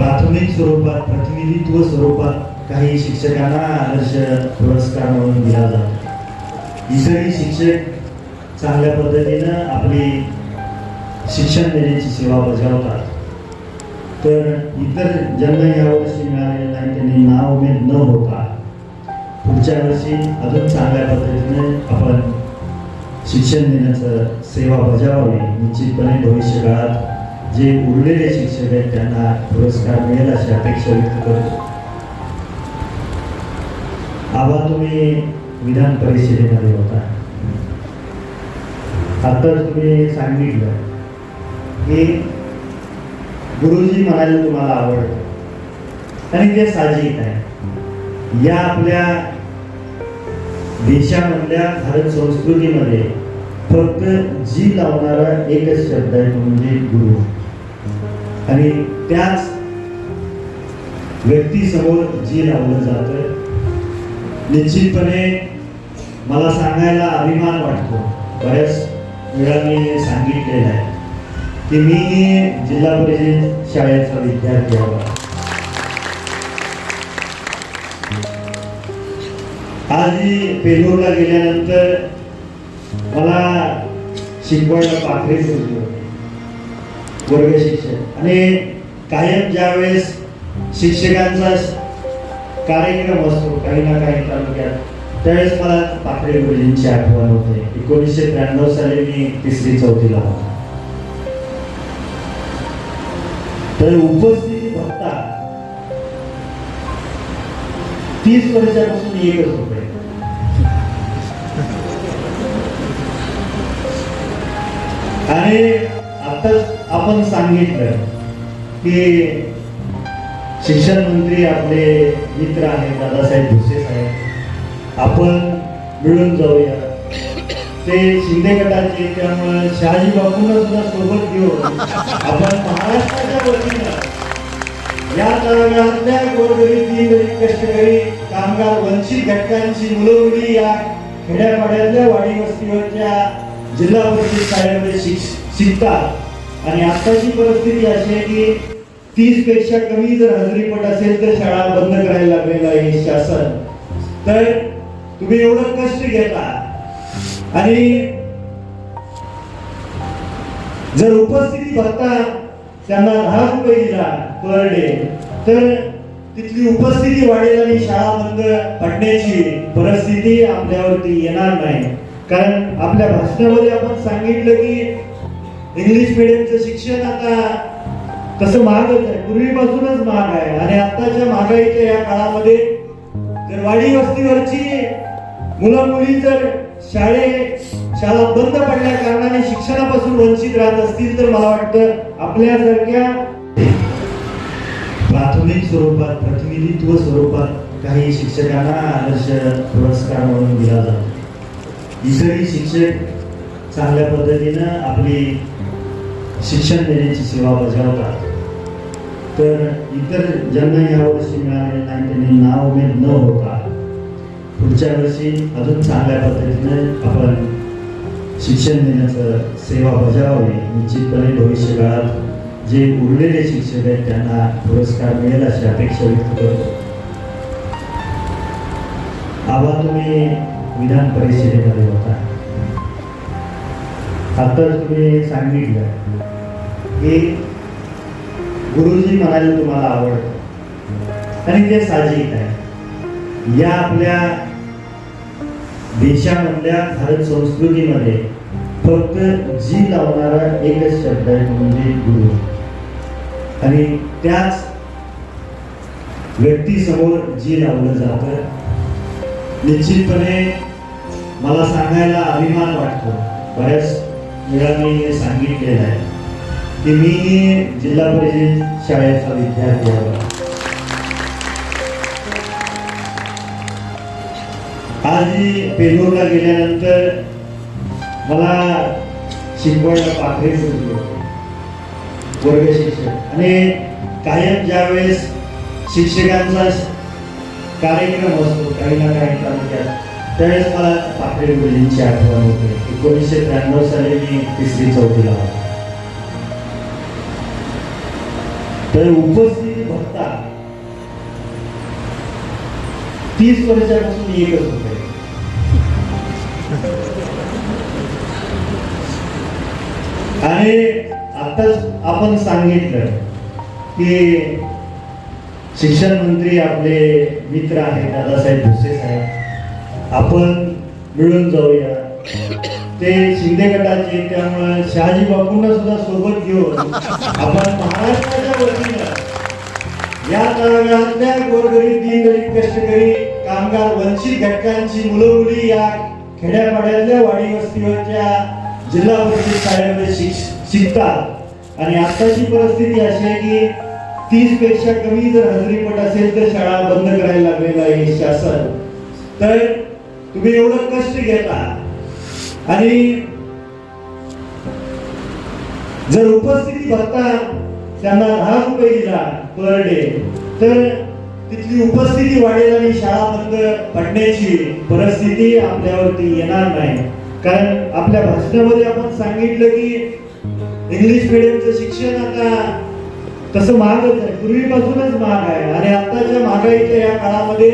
प्राथमिक स्वरूपात प्रतिनिधित्व स्वरूपात काही शिक्षकांना आदर्श पुरस्कार म्हणून दिला जातो. इतरही शिक्षक चांगल्या पद्धतीनं आपली शिक्षण देण्याची सेवा बजावतात. तर इतर ज्यांना यावर्षी मिळालेले नाही त्यांनी नाव उमेद न होता पुढच्या वर्षी अजून चांगल्या पद्धतीने आपण शिक्षण देण्याचं सेवा बजावावी. निश्चितपणे भविष्य काळात जे उरलेले शिक्षक आहेत त्यांना पुरस्कार मिळेल अशी अपेक्षा व्यक्त करतो. आबा तुम्ही विधान परिषदेमध्ये होता. आता तुम्ही सांगितलं की गुरुजी म्हणाले तुम्हाला आवडतं. आणि ते साहजिक आहे. या आपल्या देशामधल्या भारत संस्कृतीमध्ये फक्त जी लावणारा एकच शब्द आहे तो म्हणजे गुरु. आणि त्याच व्यक्तीसमोर जी लावलं जातं निश्चितपणे मला सांगायला अभिमान वाटतो. बऱ्याच वेळा मी सांगितलेलं आहे की मी जिल्हा परिषद शाळेचा विद्यार्थी आहे. आज पेलूरला गेल्यानंतर मला शिकवायला पाखरे सुचली होती. वर्ग शिक्षक आणि कायम ज्यावेळेस शिक्षकांचा कार्यक्रम असतो काही ना काही तालुक्यात त्यावेळेस मला पाकडे गुरुजींची आठवण होते. एकोणीसशे त्र्याण्णव साली मी तिसरी चौथीला होतो. तर उपस्थिती बघता तीस वर्षापासून एकच होते. आणि आताच आपण सांगितलं की शिक्षण मंत्री आपले मित्र आहेत दादासाहेब भुसे साहेब. आपण मिळून जाऊया. ते शिंदे गटाचे त्यामुळे शहाजी बापूंना सुद्धा सोबत घेऊन आपण महाराष्ट्राच्या वतीनं या तळागाळातल्या गोरगरीब दीनगरीब कष्टकरी कामगार वंचित घटकांची मुलं मुली या खेड्यापाड्यातल्या वाडी वस्तीवरच्या जिल्हा परिषद शाळेमध्ये शिक शिकतात. आणि आताची परिस्थिती अशी आहे की तीसपेक्षा कमी जर हजेरीपट असेल तर शाळा बंद करायला लागलेलं आहे शासन. तर तुम्ही एवढं कष्ट घेता. आणि जर उपस्थिती बघता त्यांना दहा रुपये दिला पर डे तर तिथली उपस्थिती वाढेल आणि शाळा बंद पडण्याची परिस्थिती आपल्यावरती येणार नाही. कारण आपल्या भाषणामध्ये आपण सांगितलं की इंग्लिश मिडियमचं शिक्षण आता तसं महागच आहे. पूर्वीपासूनच महाग आहे. आणि आताच्या महागाईच्या या काळामध्ये जर वाडी वस्तीवरची मुलं मुली जर शाळे शाळा बंद पडल्या कारणाने शिक्षणापासून वंचित राहत असतील तर मला वाटतं आपल्यासारख्या प्राथमिक स्वरूपात प्रतिनिधित्व स्वरूपात काही शिक्षकांना आदर्श पुरस्कार म्हणून दिला जातो. इतरही शिक्षक चांगल्या पद्धतीनं आपली शिक्षण देण्याची सेवा बजावतात. तर इतर ज्यांना यावर्षी मिळालेले नाही त्यांनी नाव उमेद न होता पुढच्या वर्षी अजून चांगल्या पद्धतीने आपण शिक्षण देण्याचं सेवा बजावावी. निश्चितपणे भविष्यकाळात जे उरलेले शिक्षक आहेत त्यांना पुरस्कार मिळेल अशी अपेक्षा व्यक्त करतो. आबा तुम्ही विधान परिषदेमध्ये होता. आता तुम्ही सांगितलं की गुरुजी म्हणाले तुम्हाला आवडतं. आणि ते साहजिक आहे. या आपल्या देशामधल्या भारत संस्कृतीमध्ये फक्त जी लावणारा एकच शब्द आहे म्हणजे गुरु. आणि त्याच व्यक्तीसमोर जी लावलं जातं निश्चितपणे मला सांगायला अभिमान वाटतो. बऱ्याच वेळा मी सांगितलेलं आहे की मी जिल्हा परिषद शाळेचा विद्यार्थी आहे. आज पेलूरला गेल्यानंतर मला शिकवायला पाखरे सुरू वर्ग शिक्षक. आणि कायम ज्यावेळेस शिक्षकांचा कार्यक्रम असतो काही ना काही तालुक्यात त्यावेळेस मला पाखरे गुरुजींची आठवण होते एकोणीसशे त्र्याण्णव साली मी तिसरी चौथीला होतो. तर उपस्थिती भक्ता तीस वर्षापासून एकच होते. आणि आताच आपण सांगितलं की शिक्षण मंत्री आपले मित्र आहेत दादासाहेब भुसे साहेब. आपण मिळून जाऊया. ते शिंदे गटाचे त्यामुळे शहाजी बापूंना सुद्धा सोबत घेऊन आपण महाराष्ट्राच्या वतीनं या तळागातल्या गोरगरीब दिनगरीब कष्टकरी कामगार वंचित घटकांची मुलं मुली या खेड्यापाड्यातल्या वाडी वस्तीवरच्या जिल्हा परिषद शाळेमध्ये शिक- शिकतात. आणि आताची परिस्थिती अशी आहे की तीसपेक्षा कमी जर हजेरीपट असेल तर शाळा बंद करायला लागलेलं आहे शासन. तर तुम्ही एवढं कष्ट घेता. आणि जर उपस्थिती भत्ता त्यांना दहा रुपये दिला पर डे तर तिथली उपस्थिती वाढेल आणि शाळा बंद पडण्याची परिस्थिती आपल्यावरती येणार नाही. कारण आपल्या भाषणामध्ये आपण सांगितलं की इंग्लिश मिडियमचं शिक्षण आता तसं महागच आहे. पूर्वीपासूनच महाग आहे. आणि आताच्या महागाईच्या या काळामध्ये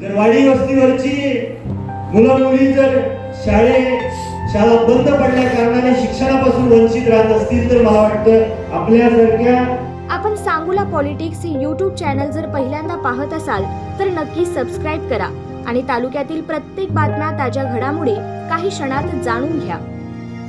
जर वाडी वस्तीवरची मुलं मुली जर शाळे शाळा बंद पडल्या कारणाने शिक्षणापासून वंचित राहत असतील तर मला वाटतं आपल्यासारख्या आपण सांगूला पॉलिटिक्स हे यूट्यूब चॅनल जर पहिल्यांदा पाहत असाल तर नक्की सबस्क्राईब करा आणि तालुक्यातील प्रत्येक बातम्या ताज्या घडामोडी काही क्षणात जाणून घ्या.